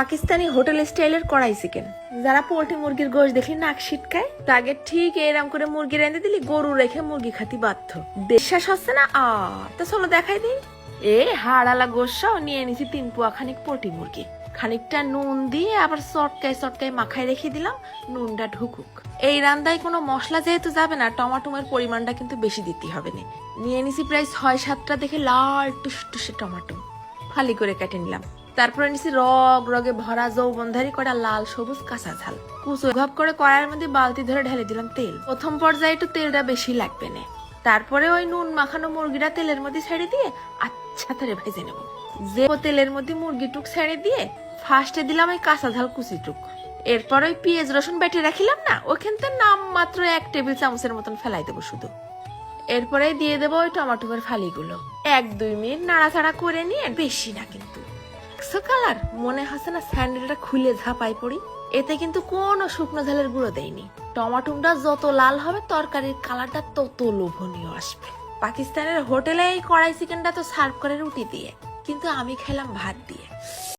Pakistani hotel স্টাইলের কড়াই chicken. যারা পোল্ট্রি মুরগির গোশ দেখলি নাক ছিটকায়, তাকে ঠিক এরম করে মুরগি রেঁধে দিলি, গরু রেখে মুরগি খাতি বাধ্য। বিশ্বাস হচ্ছে না? আ, তো চলো দেখাই দিই। এ, হাড়ালা গোসাও নিয়ে নিছি তিন পোয়া খানিক পোল্ট্রি মুরগি। খানিকটা নুন দিয়ে আবার চটকায় চটকায় মাখায় রেখে দিলাম, নুনটা ঢুকুক। এই রান্দায় কোনো মশলা যেহেতু যাবে না, টমাটোমের পরিমাণটা কিন্তু বেশি দিতে হবে না। নিয়ে নিছি প্রায় ছয় সাতটা দেখে লাল টুস টুসটুসে টমাটো। ফালি করে কেটে নিলাম। তারপরে নিছি রগ, রগে ভরা যৌবনধারী করা লাল, সবুজ, কাঁচা ঝাল। কুচো ভাব করে কড়াইয়ের মধ্যে বালতি ধরে ঢেলে দিলাম তেল। প্রথম পর্যায়ে একটু তেলটা বেশি লাগবে না। তারপরে ওই নুন মাখানো মুরগিটা তেলের মধ্যে ছেড়ে দিয়ে আচ্ছা করে ভেজে নেব। যে তেলের মধ্যে মুরগি টুক ছেড়ে দিয়ে ফার্স্টে দিলাম ওই কাঁচা ঝাল কুচি টুক এরপর ওই পেঁয়াজ, রসুন বেটে রাখিলাম না, ওখান থেকে নাম মাত্র এক টেবিল চামচের মতন ফেলাই দেবো শুধু। এরপরে দিয়ে দেবো ওই টমাটোর ফালিগুলো। এক, দুই মিনিট নাড়াচাড়া করে নিয়ে বেশি না কিন্তু। দেখছ কালার মনে হচ্ছে না স্যান্ডেলটা খুলে ঝাঁপাই পড়ি। এতে কিন্তু কোনো শুকনো ঝালের গুঁড়ো দেয়নি টমাটুমটা যত লাল হবে, তরকারির কালারটা তত লোভনীয় আসবে। পাকিস্তানের হোটেলে এই কড়াই চিকেনটা তো সার্ভ করে রুটি দিয়ে। কিন্তু আমি খেলাম ভাত দিয়ে।